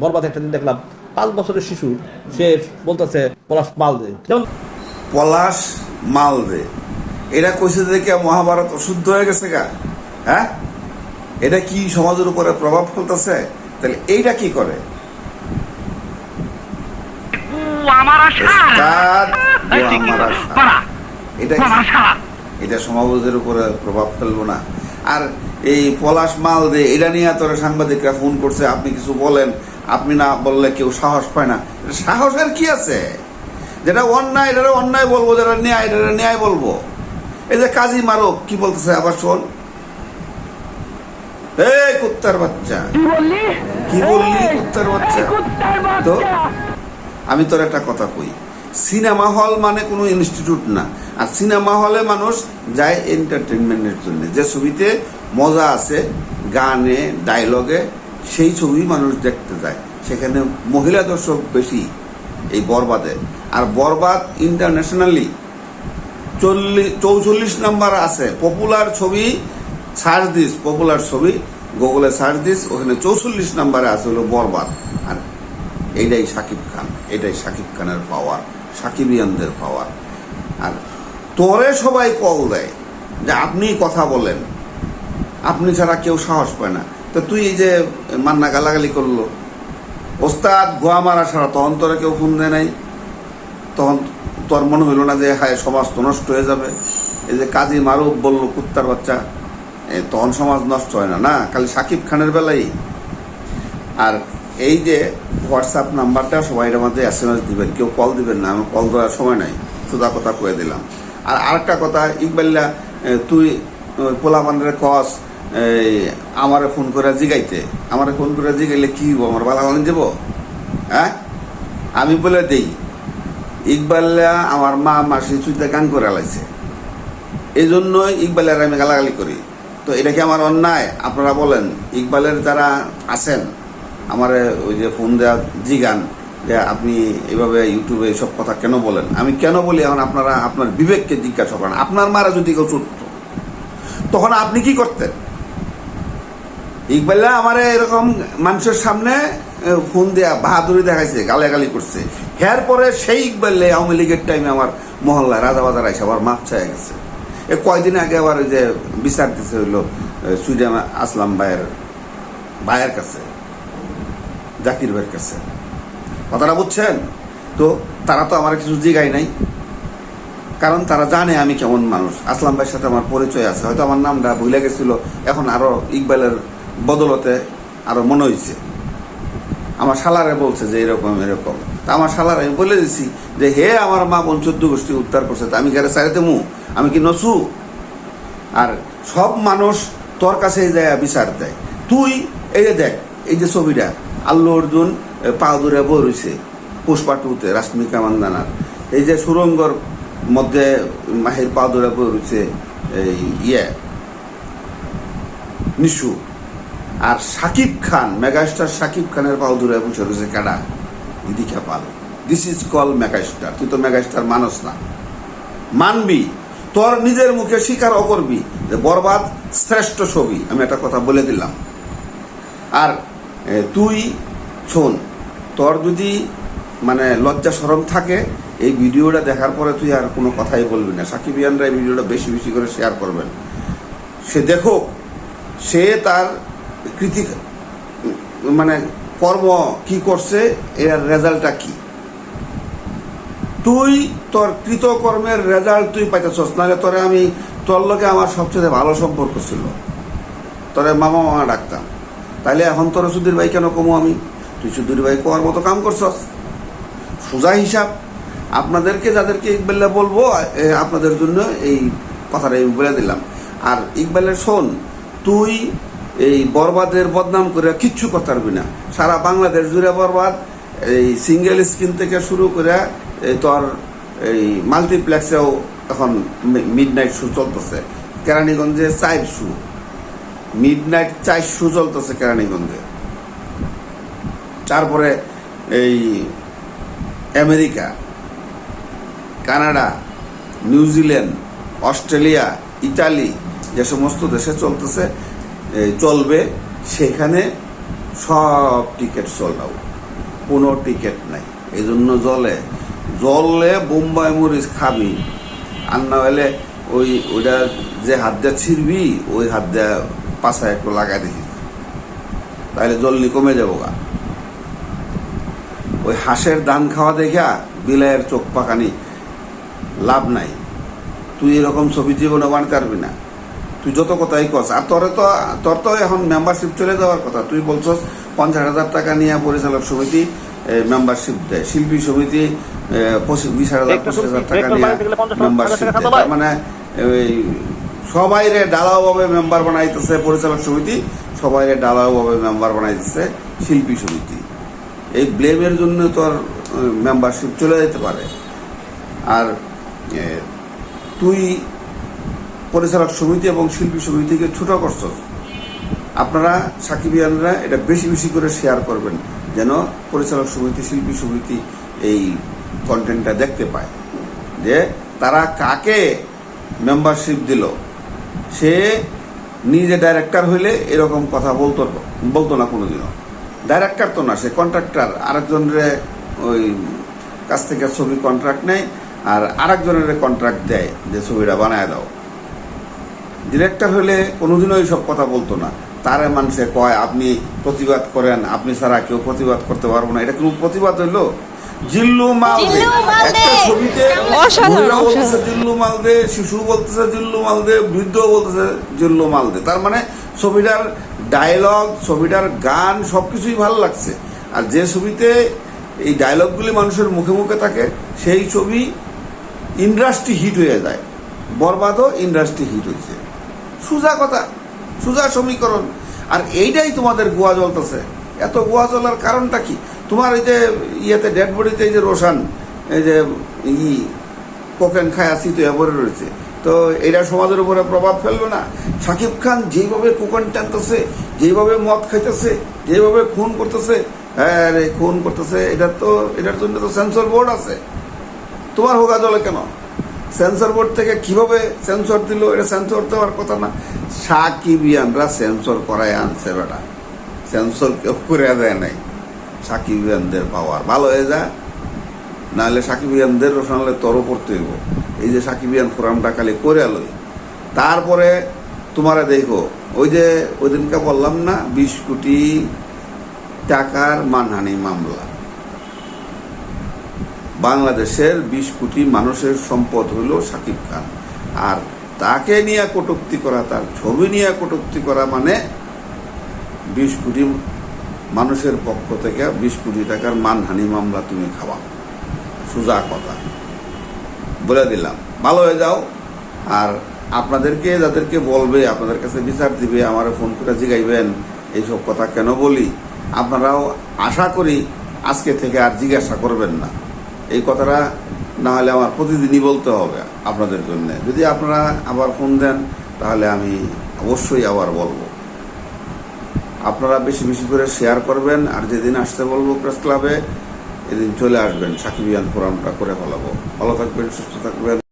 বরবাদ একটা দিন দেখলাম। পাঁচ বছরের শিশু সে বলতেছে পলাশ মাল দে। যেমন পলাশ মাল দে। এটা কইছে দেখে মহাভারত অশুদ্ধ হয়ে গেছে গা। হ্যাঁ? এটা কি সমাজের উপরে প্রভাব ফেলতেছে? তাহলে এইটা কি করে। এটা? এটা সমাজের উপরে প্রভাব ফেলব না। আর এই পলাশ মাল দে এটা নিয়ে তোরা সাংবাদিকরা ফোন করছে আপনি কিছু বলেন। আপনি না বললে কেউ সাহস পায় না। সাহসের কি আছে? যেটা অন্যায় এটা অন্যায় বলব যেটা ন্যায় এটা ন্যায় বলব। এই যে কাজী মারো কি বলতেছে? আবার শোন। এই কুত্তার বাচ্চা। কি বললি? কুত্তার বাচ্চা? তো আমি তোর একটা কথা কই। সিনেমা হল মানে কোনো ইনস্টিটিউট না। আর সিনেমা হলে মানুষ যায় এন্টারটেনমেন্টের জন্য। যে ছবিতে মজা আছে গানে ডায়লগে সেই ছবি মানুষ দেখতে যায়। সেখানে মহিলা দর্শক বেশি এই বরবাদে। আর বরবাদ ইন্টারন্যাশনালি চল্লিশ চৌচল্লিশ নাম্বার আছে। পপুলার ছবি সার্চ দিস পপুলার ছবি গুগলে সার্চ দিস ওখানে চৌচল্লিশ নাম্বারে আছে হলো বরবাদ। আর এইটাই সাকিব খান এটাই সাকিব খানের পাওয়ার সাকিবিয়ানদের পাওয়ার আর তোরে সবাই কল দেয় যে আপনি কথা বলেন। আপনি ছাড়া কেউ সাহস পায় না। তো তুই এই যে মান্না গালাগালি করল। ওস্তাদ গোয়া মারা ছাড়া তখন তোরা কেউ দেয় নাই। তখন তোর মনে হইল না যে, হায়, সমাজ তো নষ্ট হয়ে যাবে। এই যে কাজী মারুফ বলল, কুত্তার বাচ্চা তখন সমাজ নষ্ট হয় না না? খালি সাকিব খানের বেলাই আর এই যে হোয়াটসঅ্যাপ নাম্বারটা সবাই মধ্যে এস এম এস দিবেন, কেউ কল দিবেন না, আমি কল দেওয়ার সময় নাই, সোজা কথা কয়ে দিলাম। আর আরেকটা কথা, ইকবাল্লা তুই ওই পোলাপানের কস এই, আমারে ফোন করে জিগাইতে। আমারে ফোন করে জিগাইলে কি হইব? আমার বালা বানিয়ে দেবো? হ্যাঁ? আমি বলে দেই ইকবাল্লা আমার মা মাসি চুইতে গান করে লাইছে। এই জন্য ইকবালের আমি গালাগালি করি। তো এটা কি আমার অন্যায়? আপনারা বলেন, ইকবালের যারা আছেন, আমার ওই যে ফোন দেওয়া জিগান, যে আপনি এইভাবে ইউটিউবে এইসব কথা কেন বলেন? আমি কেন বলি এখন আপনারা, আপনার বিবেককে জিজ্ঞাসা করেন। আপনার মারা যদি কেউ ছুটত তখন আপনি কি করতেন? ইকবাল্লা আমার এরকম মানুষের সামনে ফোন দেয়া বাহাদুরি দেখাইছে, গালাগালি করছে। এর পরে সেই ইকবাল্লে আওয়ামী লীগের টাইমে আমার মহল্লায় রাজা বাজার আইসে আবার মাপ চায় গেছে। এ, কয়দিন আগে আবার ওই যে বিচার দিতে হইল সুইডেন আসলাম ভাইয়ের ভাইয়ের কাছে, জাকির ভাইয়ের কাছে। কথাটা বুঝছেন? তো তারা তো আমার কিছু জিগাই নাই। কারণ তারা জানে আমি কেমন মানুষ। আসলাম ভাইয়ের সাথে আমার পরিচয় আছে। হয়তো আমার নামটা ভুলে গেছিল। এখন আরও ইকবালের বদলতে আরও মনে হয়েছে। আমার শালারে বলছে যে এরকম এরকম। তা আমার শালারে আমি বলে দিছি যে হে আমার মা বোন চোদ্দ গোষ্ঠী উদ্ধার করছে আমি গেলে সাইতে মু আমি কি নসু আর সব মানুষ তোর কাছে যায় বিচার দেয়। তুই এই যে দেখ এই যে ছবিটা আল্লু অর্জুন এ, পা দূরে বই রয়েছে পুষ্পা টুতে রাশ্মিকা মান্দানার এই যে সুরঙ্গর মধ্যে মাহির পা দূরে বই রয়েছে এই ইয়ে নিশু। আর সাকিব খান মেগাস্টার সাকিব খানের পাও দূরে বসে রয়েছে কাডা? Diksha Pal. This is call megastar তুই তো মেগাস্টার মানুষ না। মানবি, তোর নিজের মুখে স্বীকার করবি যে বরবাদ শ্রেষ্ঠ ছবি। আমি একটা কথা বলে দিলাম। আর তুই শোন, তোর যদি মানে লজ্জা সরম থাকে, এই ভিডিওটা দেখার পরে তুই আর কোনো কথাই বলবি না। সাকিবিয়ানরা এই ভিডিওটা বেশি বেশি করে শেয়ার করবেন। সে দেখো, সে তার কৃতি মানে কর্ম কি করছে, এর রেজাল্টটা কি? তুই তোর কৃতকর্মের রেজাল্ট তুই পাইতেছস, নাহলে তোরে আমি, তোর লোকে আমার সবচেয়ে ভালো সম্পর্ক ছিল। তোরে মামা মামা ডাকতাম। তাইলে এখন তোর সুধীর ভাই কেন কমো আমি? তুই সুধীর ভাই কোয়ার মতো কাম করছস। সোজা হিসাব। আপনাদেরকে যাদেরকে ইকবাল্লা বলব আপনাদের জন্য এই কথাটা বলে দিলাম। আর ইকবালের শোন, তুই এই বরবাদের বদনাম করে কিচ্ছু কথার বিনা সারা বাংলাদেশ জুড়ে বরবাদ, এই সিঙ্গেল স্ক্রিন থেকে শুরু করে, এই তোর এই মাল্টিপ্লেক্সেও এখন মিড নাইট শু চলতেছে। কেরানীগঞ্জে চাইর শু মিড নাইট চাই শু চলতেছে কেরানীগঞ্জে। তারপরে এই America, Canada New Zealand Australia Italy যে সমস্ত দেশে চলতেছে চলবে, সেখানে সব টিকিট সোল্ড আউট কোনো টিকিট নাই। এই জন্য জলে জলে বোম্বাই মরিচ খাবি। আর না হলে ওই, ওইটা যে হাত দিয়ে ছিড়বি, ওই হাত দিয়ে পাশায় একটু লাগাই দেখি তাহলে জলদি কমে যাব গা। ওই হাঁসের দান খাওয়া দেখা বিলাইয়ের চোখ পাকানি, লাভ নাই। তুই এরকম ছবি জীবনে বান পারবি না। তুই যত কথাই কস আর তোরে তো তোর তো এখন মেম্বারশিপ চলে যাওয়ার কথা। তুই বলছস পঞ্চাশ হাজার টাকা নিয়ে পরিচালক সমিতি মেম্বারশিপ দেয়। শিল্পী সমিতি পঁচিশ বিশ হাজার পঁচিশ হাজার টাকা নিয়ে বাড়িতে গেলে 50 হাজার মেম্বারশিপ দেয়। তার মানে ওই সবাই রে ডালাওভাবে মেম্বার বানাইতেছে পরিচালক সমিতি সবাই রে ডালাওভাবে মেম্বার বানাইতেছে শিল্পী সমিতি। এই ব্লেমের জন্য তোর মেম্বারশিপ চলে যেতে পারে। আর তুই পরিচালক সমিতি এবং শিল্পী সমিতিকে ছোট করছস আপনারা সাকিবিয়ানরা এটা বেশি বেশি করে শেয়ার করবেন, যেন পরিচালক সমিতি, শিল্পী সমিতি এই কন্টেন্টটা দেখতে পায়। যে তারা কাকে মেম্বারশিপ দিল? সে নিজে ডাইরেক্টর হইলে এরকম কথা বলতো বলতো না কোনোদিনও। ডাইরেক্টর তো না, সে কন্ট্রাক্টর আরেকজনের ওই কাছ থেকে ছবি কন্ট্রাক্ট নেয়, আর আরেকজনের কন্ট্রাক্ট দেয়, যে ছবিটা বানায় দাও। ডিরেক্টর হলে কোনোদিনও এইসব কথা বলতো না। তারে মানুষে কয় আপনি প্রতিবাদ করেন আপনি ছাড়া কেউ প্রতিবাদ করতে পারব না। এটা কোনো প্রতিবাদ হইল? জিল্লু মাল দে। জিল্লু মাল দে। একটা ছবিতে অসাধারণ, মহিলা বলতেছে জিল্লু মাল দে শিশু বলতেছে জিল্লু মাল দে বৃদ্ধ বলতেছে জিল্লু মাল দে তার মানে ছবিটার ডায়লগ ছবিটার গান সবকিছুই ভালো লাগছে। আর যে ছবিতে এই ডায়লগগুলি মানুষের মুখে মুখে থাকে সেই ছবি ইন্ডাস্ট্রি হিট হয়ে যায়। বরবাদও ইন্ডাস্ট্রি হিট হয়েছে। সুজা কথা, সুজা সমীকরণ। আর এইটাই তোমাদের গোয়া জ্বলতেছে। এত গোয়া জ্বলার কারণটা কি? তোমার এই যে ইয়েতে ডেড বডিতে এই যে রোশান, এই যে ই, কোকেন খায় আসি তো এবারে রয়েছে। তো এটা সমাজের উপরে প্রভাব ফেলল না? সাকিব খান যেভাবে কোকেন টানতেছে যেভাবে মদ খাইতেছে যেভাবে খুন করতেছে হ্যাঁ খুন করতেছে এটা তো, এটার জন্য তো সেন্সর বোর্ড আছে। তোমার হোগা জলে কেন? সেন্সর বোর্ড থেকে কীভাবে সেন্সর দিল, এটা সেন্সর দেওয়ার কথা না। সাকিবিয়ানরা সেন্সর করায় আনছে বেটা। সেন্সর কেউ করে দেয় নাই। সাকিবিয়ানদের পাওয়ার। ভালো হয়ে যায় নাহলে সাকিবিয়ানদের রোশনালে তর করতে হইব। এই যে সাকিবিয়ান ফোরামটা খালি করে আলোই তারপরে তোমারে দেখো, ওই যে ওই দিনকে বললাম না, বিশ কোটি টাকার মানহানি মামলা। বাংলাদেশের বিশ কোটি মানুষের সম্পদ হইল সাকিব খান। আর তাকে নিয়ে কটূক্তি করা, তার ছবি নিয়ে কটূক্তি করা মানে বিশ কোটি মানুষের পক্ষ থেকে বিশ কোটি টাকার মানহানি মামলা তুমি খাওয়া। সোজা কথা। বলে দিলাম, ভালো হয়ে যাও। আর আপনাদেরকে, যাদেরকে বলবে, আপনাদের কাছে বিচার দিবে, আমার ফোন করে জিগাইবেন, এইসব কথা কেন বলি? আপনারাও আশা করি আজকে থেকে আর জিজ্ঞাসা করবেন না। এই কথাটা না হলে আমার প্রতিদিনই বলতে হবে আপনাদের জন্য। যদি আপনারা আবার ফোন দেন, তাহলে আমি অবশ্যই আবার বলব। আপনারা বেশি বেশি করে শেয়ার করবেন, আর যেদিন আসতে বলব প্রেস ক্লাবে এদিন চলে আসবেন সাকিবিয়ান ফোরামটা করে ফেলাবো। ভালো থাকবেন, সুস্থ থাকবেন।